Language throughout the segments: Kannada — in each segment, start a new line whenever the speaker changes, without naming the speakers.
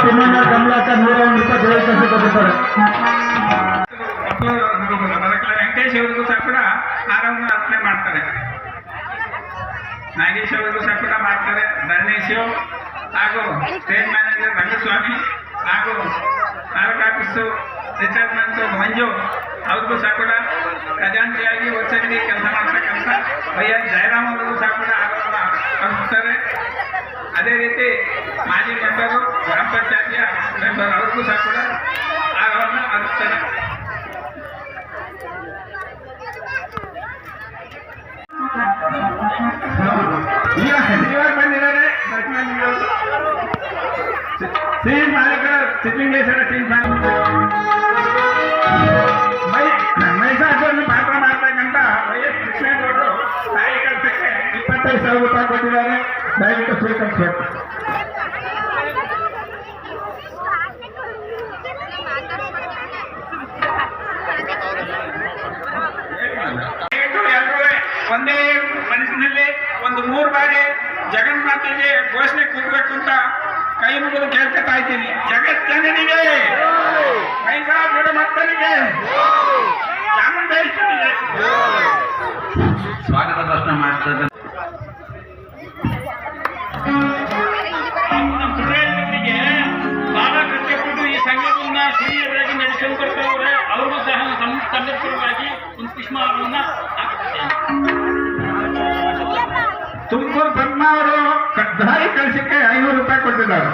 ತಿಮ್ಮಣ್ಣ ಕಮಲಾಕ ನೂರ ಒಂದು ರೂಪಾಯಿ ಕೆಲಸ ಕೊಟ್ಟಿದ್ದಾರೆ
ವೆಂಕಟೇಶ್ ಸಹ ಕೂಡ ಹಾರವನ್ನು ಅರ್ಪಣೆ ಮಾಡ್ತಾರೆ. ನಾಗೇಶ್ ಅವರಿಗೂ ಸಹ ಕೂಡ ಮಾಡ್ತಾರೆ. ಧರಣೇಶ್ ಹಾಗೂ ಸ್ಟೇಟ್ ಮ್ಯಾನೇಜರ್ ರಂಗಸ್ವಾಮಿ ಹಾಗೂ ತಾಲೂಕು ಆಫೀಸು ರಿಟೈರ್ಮೆಂಟ್ ಮಂಜು ಅವ್ರಿಗೂ ಸಹ ಕೂಡ ಖಜಾಂಚಿಯಾಗಿ ವರ್ಷದಲ್ಲಿ ಕೆಲಸ ಮಾಡ್ತಕ್ಕಂಥ ವೈ ಎಸ್ ಜಯರಾಮ್ ಅವರಿಗೂ ಸಹ ಕೂಡ ಹಾರವನ್ನು ಅರ್ಪಿಸ್ತಾರೆ ಅದೇ ರೀತಿ ಮಾಜಿ Iya, iya, bandingannya. Sini balik ke sini, saya sini ಒಂದೇ ಮನಸ್ಸಿನಲ್ಲಿ ಒಂದು ಮೂರು ಬಾರಿ ಜಗನ್ಮಾತೆಗೆ ಘೋಷಣೆ ಕೂಗಬೇಕು ಅಂತ ಕೈ ಮುಗಿದು ಕೇಳ್ಕೊತಾ ಇದ್ದೀನಿ. ಜಗಜ್ಜನನಿಗೆ ಮೈಸಾಸುರ ಮಕ್ಕಳಿಗೆ
ಸ್ವಾಗತ
ಪ್ರಶ್ನೆ ಮಾಡ್ತದೆ ಸಂಘಟನೆಯನ್ನ ಹಿರಿಯರಾಗಿ ನಡೆಸಿಕೊಂಡು ಬರ್ತಾವ್ರೆ ಅವ್ರಿಗೂ ಸಹ ಸಂಘಟನೆ ಸಂದರ್ಭವಾಗಿ ಒಂದು ಪುಷ್ಪಹಾರವನ್ನ ಅವರು ದಾರಿ ಕಳಿಸಕ್ಕೆ ಐನೂರು ರೂಪಾಯಿ ಕೊಟ್ಟಿದ್ದಾರೆ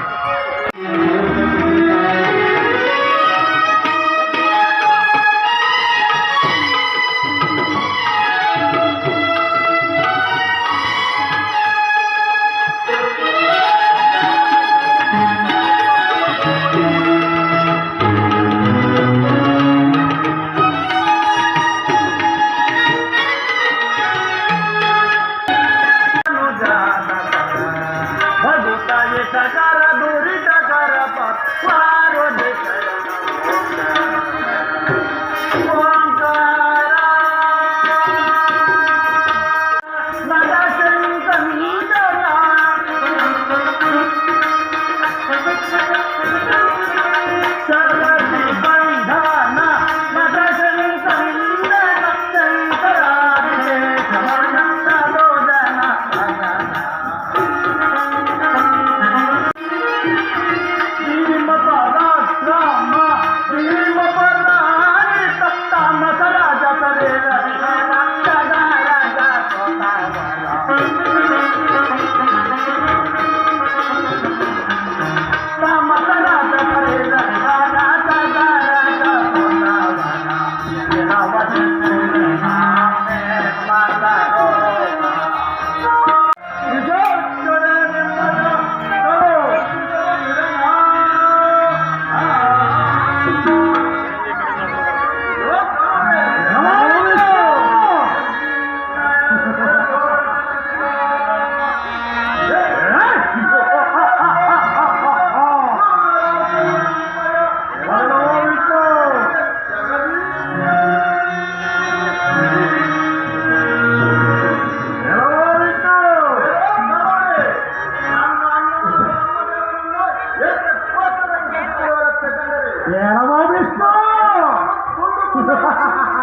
दुर्ग Ha ha ha!